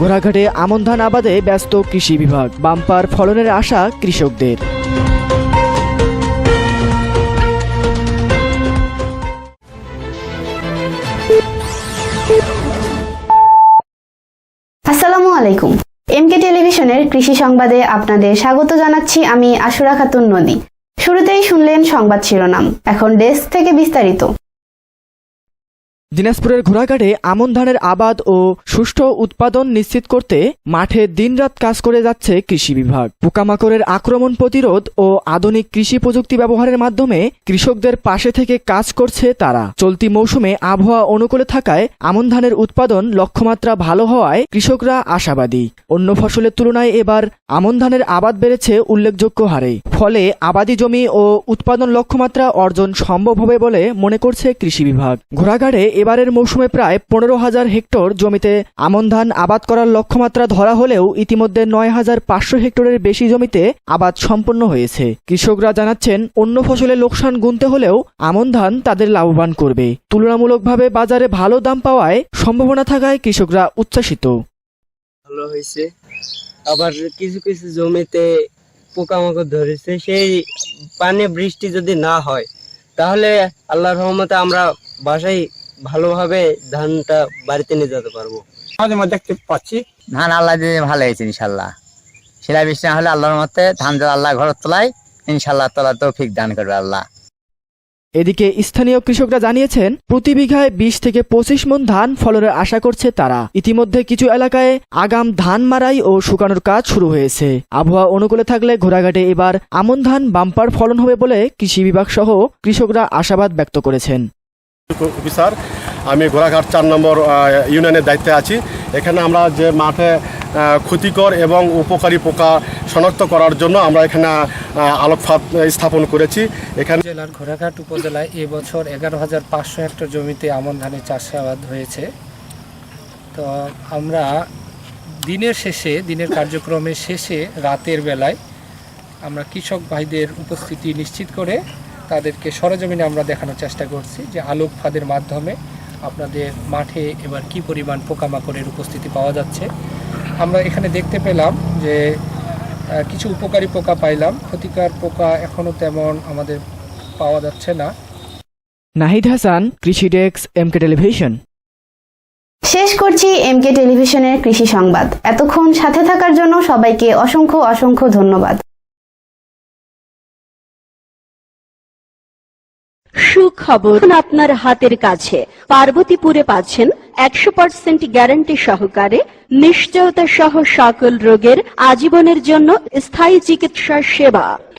ঘোড়াঘাটে আমন ধান আবাদে ব্যস্ত কৃষি বিভাগ। বাম্পার ফলনের আশা কৃষকদের। আসসালামু আলাইকুম। এমকে টেলিভিশনের কৃষি সংবাদে আপনাদের স্বাগত জানাচ্ছি আমি আশুরা খাতুন নদী শুরুতেই শুনলেন সংবাদ শিরোনাম। এখন ডেস্ক থেকে বিস্তারিত। দিনাজপুরের ঘোড়াঘাটে আমন ধানের আবাদ ও সুষ্ঠু উৎপাদন নিশ্চিত করতে মাঠে দিনরাত কাজ করে যাচ্ছে কৃষি বিভাগ। পোকামাকড়ের আক্রমণ প্রতিরোধ ও আধুনিক কৃষি প্রযুক্তি ব্যবহারের মাধ্যমে কৃষকদের পাশে থেকে কাজ করছে তারা। চলতি মৌসুমে আবহাওয়া অনুকূলে থাকায় আমন ধানের উৎপাদন লক্ষ্যমাত্রা ভালো হওয়ায় কৃষকরা আশাবাদী। অন্য ফসলের তুলনায় এবার আমন ধানের আবাদ বেড়েছে উল্লেখযোগ্য হারে। ফলে আবাদি জমি ও উৎপাদন লক্ষ্যমাত্রা অর্জন সম্ভব হবে বলে মনে করছে কৃষি বিভাগ। ঘোড়াঘাটে এবারের মৌসুমে প্রায় পনেরো হাজার হেক্টর জমিতে আমন ধান আবাদ করার লক্ষ্যমাত্রা ধরা হলেও ইতিমধ্যে নয় হাজার পাঁচশো হেক্টরের বেশি জমিতে আবাদ সম্পন্ন হয়েছে। কৃষকরা জানাচ্ছেন, অন্য ফসলে লোকসান গুনতে হলেও আমন ধান তাদের লাভবান করবে। তুলনামূলকভাবে বাজারে ভালো দাম পাওয়ায় সম্ভাবনা থাকায় কৃষকরা উচ্ছ্বাসিত। ভালো হয়েছে। আবার কিছু কিছু জমিতে পোকামাকড় ধরেছে। সেই পানি বৃষ্টি যদি না হয়, তাহলে আল্লাহর রহমতে আমরা বাসায় ভালোভাবে ধানটা বাড়িতে নিয়ে যেতে পারব। মাঝে মাঝে দেখতে পাচ্ছি। ধান আল্লাহ দিয়ে ভালো হয়েছে ইনশাল্লাহ সেরা বৃষ্টি না হলে আল্লাহর মতে ধান যদি আল্লাহ ঘর তোলায় ইনশাল্লাহ তোলা তৌফিক দান করবে আল্লাহ। এদিকে স্থানীয় কৃষকরা জানিয়েছেন প্রতি বিঘায় বিশ থেকে পঁচিশ মন ধান ফলনের আশা করছে তারা। ইতিমধ্যে কিছু এলাকায় আগাম ধান মারাই ও শুকানোর কাজ শুরু হয়েছে। আবহাওয়া অনুকূলে থাকলে ঘোড়াঘাটে এবার আমন ধান বাম্পার ফলন হবে বলে কৃষি বিভাগ সহ কৃষকরা আশাবাদ ব্যক্ত করেছেন। অফিসার। আমি ঘোড়াঘাট চার নম্বর ইউনিয়নের দায়িত্বে আছি। এখানে আমরা যে মাঠে ক্ষতিকর এবং উপকারী পোকা শনাক্ত করার জন্য আমরা এখানে আলোকপাত স্থাপন করেছি। এখানে জেলার ঘোড়াঘাট উপজেলায় এবছর এগারো হাজার পাঁচশো হেক্টর জমিতে আমন ধানের চাষাবাদ হয়েছে। তো আমরা দিনের শেষে, দিনের কার্যক্রমের শেষে রাতের বেলায় আমরা কৃষক ভাইদের উপস্থিতি নিশ্চিত করে তাদেরকে সরজমিনে আমরা দেখানোর চেষ্টা করছি যে আলোক ফাঁদের মাধ্যমে আপনাদের মাঠে এবার কি পরিমাণ পোকামাকড়ের উপস্থিতি পাওয়া যাচ্ছে। আমরা এখানে দেখতে পেলাম যে আহ, কিছু উপকারী পোকা পাইলাম। ক্ষতিকর পোকা এখনও তেমন আমাদের পাওয়া যাচ্ছে না। নাহিদ হাসান কৃষি ডেস্ক এমকে টেলিভিশন। শেষ করছি এমকে টেলিভিশনের কৃষি সংবাদ। এতক্ষণ সাথে থাকার জন্য সবাইকে অসংখ্য অসংখ্য ধন্যবাদ। সুখবর আপনার হাতের কাছে। পার্বতীপুরে পাচ্ছেন একশো পার্সেন্ট গ্যারান্টি সহকারে নিশ্চয়তা সহ সকল রোগের আজীবনের জন্য স্থায়ী চিকিৎসা সেবা।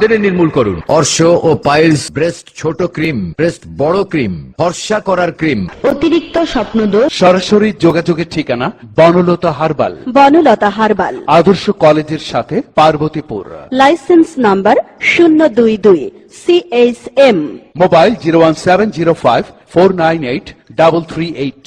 দিনে নির্মূল করুন। অর্শ ও পাইলস ব্রেস্ট ছোট ক্রিম ব্রেস্ট বড় ক্রিম ফর্সা করার ক্রিম। অতিরিক্ত স্বপ্নদোষ। সরাসরি যোগাযোগের ঠিকানা বনলতা হারবাল। বনলতা হারবাল। আদর্শ কলেজের সাথে পার্বতীপুর। লাইসেন্স নাম্বার শূন্য দুই দুই CH M mobile zero one seven zero five four nine eight double three eight.